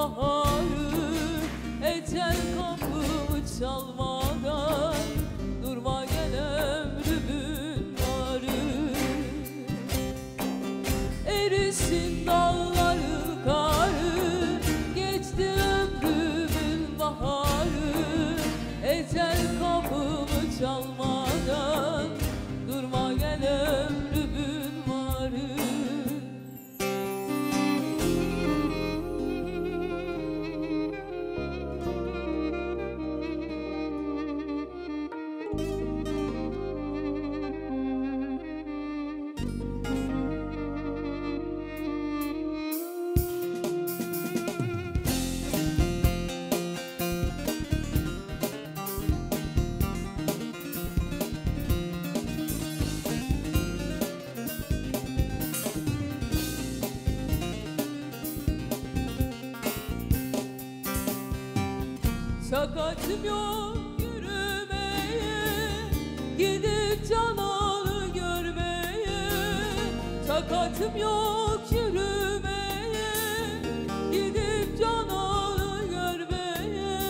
baharı Etel kapımı çalmadan Durma gel ömrümün varı Erisin dağları karı Geçti ömrümün baharı Etel kapımı çalmadan Sakatım yok yürümeye Gidip canalı görmeye. Sakatım yok yürümeye Gidip canalı görmeye.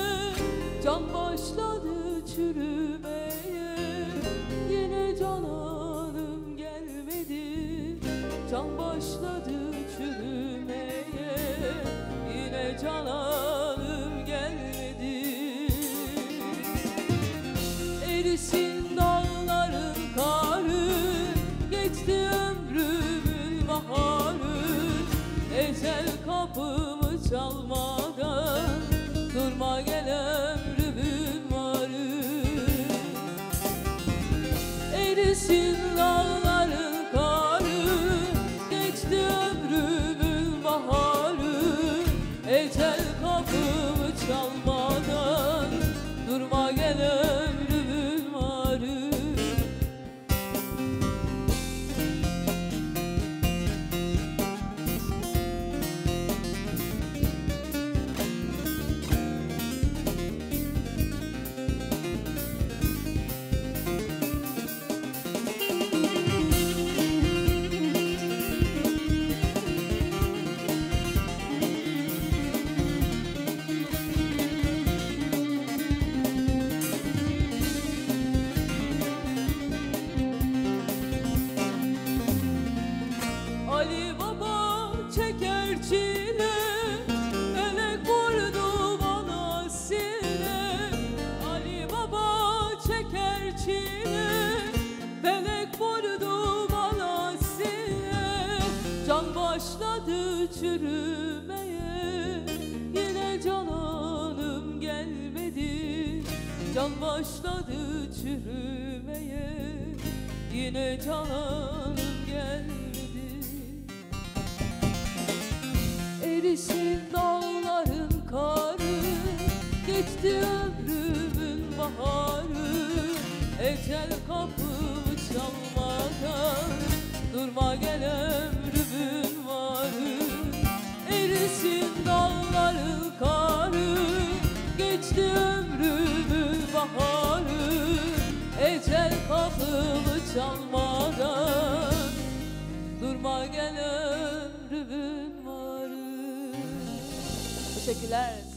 Can başladı çürümeye Yine cananım kapımı çürümeye Yine cananım gelmedi. Can başladı çürümeye. Yine cananım gelmedi. Erisin dağların karı Geçti ömrümün baharı. Ecel kapımı çalmadan Durma gel kapımı çalmadan Durma gel ömrümün varı Teşekkürler.